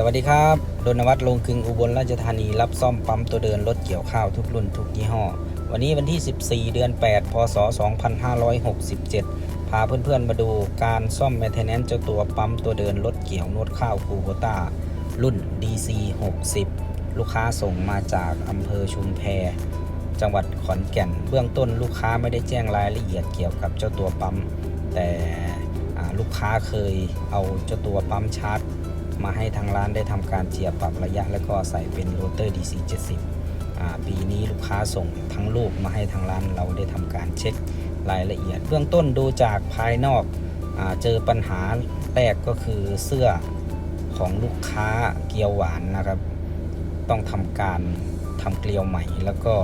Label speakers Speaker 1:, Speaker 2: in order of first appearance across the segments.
Speaker 1: สวัสดีครับโดนวัฒน์ลงกึงอุบลราชธานีรับซ่อมปั๊มตัวเดินรถเกี่ยวข้าวทุกรุ่นทุกยี่ห้อ วันนี้วันที่ 14 เดือน 8 พศ 2567 พาเพื่อนๆมาดูการซ่อมแมนเทนแนนเจ้าตัวปั๊มตัวเดินรถเกี่ยวนวดข้าวคูโบต้ารุ่น DC 60 ลูกค้าส่งมาจากอำเภอชุมแพ จังหวัดขอนแก่น เบื้องต้นลูกค้าไม่ได้แจ้งรายละเอียดเกี่ยวกับเจ้าตัวปั๊ม แต่ ลูกค้าเคยเอาเจ้าตัวปั๊มชาร์จ มาให้ทางร้านได้ทำการเจียบปรับระยะ แล้วก็ใส่เป็นโรเตอร์ DC 70ปีนี้ลูกค้าส่งทั้งลูกมาให้ทางร้านเราได้ทำการเช็ครายละเอียด เบื้องต้นดูจากภายนอกอเจอปัญหาแรกก็คือเสื้อของลูกค้าเกลียวหวานนะครับ ต้องทำการทำเกลียวใหม่ แล้วก็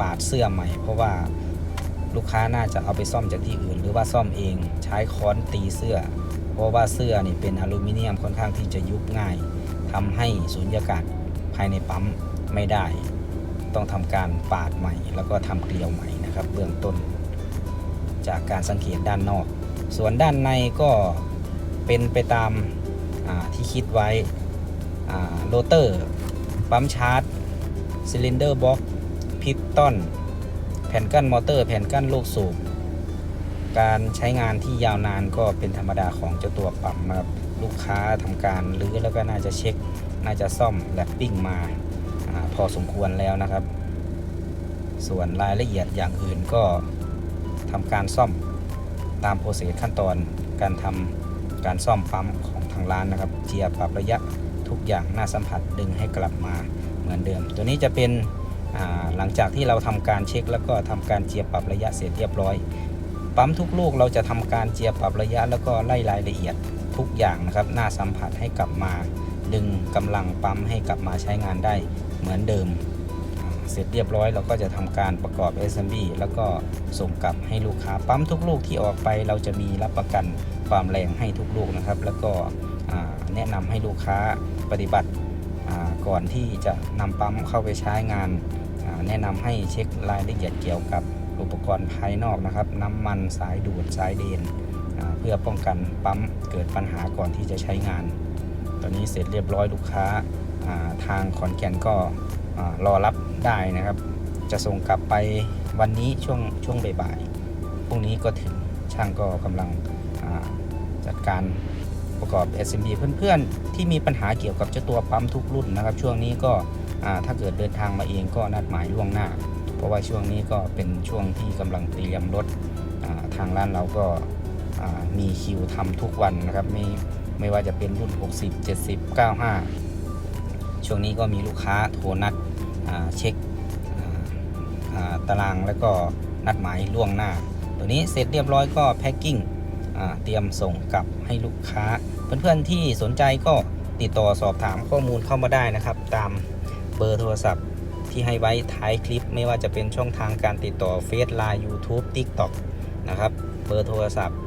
Speaker 1: ปาดเสื้อใหม่ เพราะว่า ลูกค้าน่าจะเอาไปซ่อมจากที่อื่น หรือว่าซ่อมเองใช้ค้อนตีเสื้อ เพราะว่าเสื้อนี่เป็นอลูมิเนียมค่อนข้างที่จะยุบง่ายทำให้สูญญากาศภายในปั๊มไม่ได้ ต้องทำการปาดใหม่ แล้วก็ทำเกลียวใหม่นะครับ เบื้องต้น จากการสังเกตด้านนอก ส่วนด้านในก็เป็นไปตามาที่คิดไว้โรเตอร์ปั๊มชาร์จซิลินเดอร์บ็อกพิสตอน ผ่นกั้นมอเตอร์แผ่นกั้นลูกสูบการใช้งานที่ยาวนานก็เป็นธรรมดาของเจ้าตัวปั๊มนะครับลูกค้าทำการรื้อแล้วก็น่าจะเช็ค น่าจะซ่อมแลปปิ้งมาอพอสมควรแล้วนะครับ ส่วนรายละเอียดอย่างอื่นก็ทำการซ่อมตามโปรเซสขั้นตอนการทำการซ่อมปั๊มของทางร้านนะครับ เจียร์ปรับระยะทุกอย่างหน้าสัมผัสดึงให้กลับมาเหมือนเดิม ตัวนี้จะเป็น หลังจากที่เราทำการเช็คแล้วก็ทำการเจียปรับระยะเสร็จเรียบร้อย ปั๊มทุกลูกเราจะทำการเจียปรับระยะแล้วก็ไล่รายละเอียดทุกอย่างนะครับ หน้าสัมผัสให้กลับมา ดึงกำลังปั๊มให้กลับมาใช้งานได้เหมือนเดิม เสร็จเรียบร้อยเราก็จะทำการประกอบ SMB แล้วก็ส่งกลับให้ลูกค้าปั๊มทุกลูกที่ออกไปเราจะมีรับประกันความแรงให้ทุกลูกนะครับ แล้วก็แนะนำให้ลูกค้าปฏิบัติก่อนที่จะนำปั๊มเข้าไปใช้งาน แนะนำให้เช็ครายละเอียดเกี่ยวกับอุปกรณ์ภายนอกนะครับ น้ำมันสายดูดสายเดนเพื่อป้องกันปั๊มเกิดปัญหาก่อนที่จะใช้งาน ตอนนี้เสร็จเรียบร้อยลูกค้าทางขอนแก่นก็รอรับได้นะครับ จะส่งกลับไปวันนี้ช่วงช่วงบ่ายๆพรุ่งนี้ก็ถึงช่างก็กำลังจัดการประกอบ SMB เพื่อนๆ ที่มีปัญหาเกี่ยวกับเจ้าตัวปั๊มทุกรุ่นนะครับ ช่วงนี้ก็ ถ้าเกิดเดินทางมาเองก็นัดหมายล่วงหน้า เพราะว่าช่วงนี้ก็เป็นช่วงที่กำลังเตรียมรถทางร้านเราก็มีคิวทำทุกวันนะครับไม่ไม่ว่าจะเป็นรุ่น 60 70 95 ช่วงนี้ก็มีลูกค้าโทรนัดเช็คตารางแล้วก็นัดหมายล่วงหน้า ตัวนี้เสร็จเรียบร้อยก็แพ็คกิ้งเตรียมส่งกลับให้ลูกค้า เพื่อนๆที่สนใจก็ติดต่อสอบถามข้อมูลเข้ามาได้นะครับ ตาม บอร์โทรศัพท์ที่ให้ไว้ท้ายคลิป ไม่ว่าจะเป็นช่องทางการติดต่อเฟซไลน์ YouTube TikTok นะครับเบอร์โทรศัพท์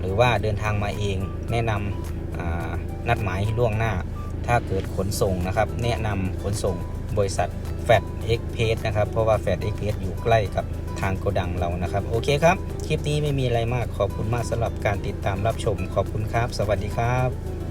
Speaker 1: หรือว่าเดินทางมาเองแนะนำนัดหมายล่วงหน้า ถ้าเกิดขนส่งนะครับ แนะนำขนส่งบริษัทแฟดเอ็กเพสนะครับ เพราะว่าแฟดเอ็กเพสอยู่ใกล้กับทางโกดังเรานะครับ โอเคครับ คลิปนี้ไม่มีอะไรมากขอบคุณมากสำหรับการติดตามรับชม ขอบคุณครับ สวัสดีครับ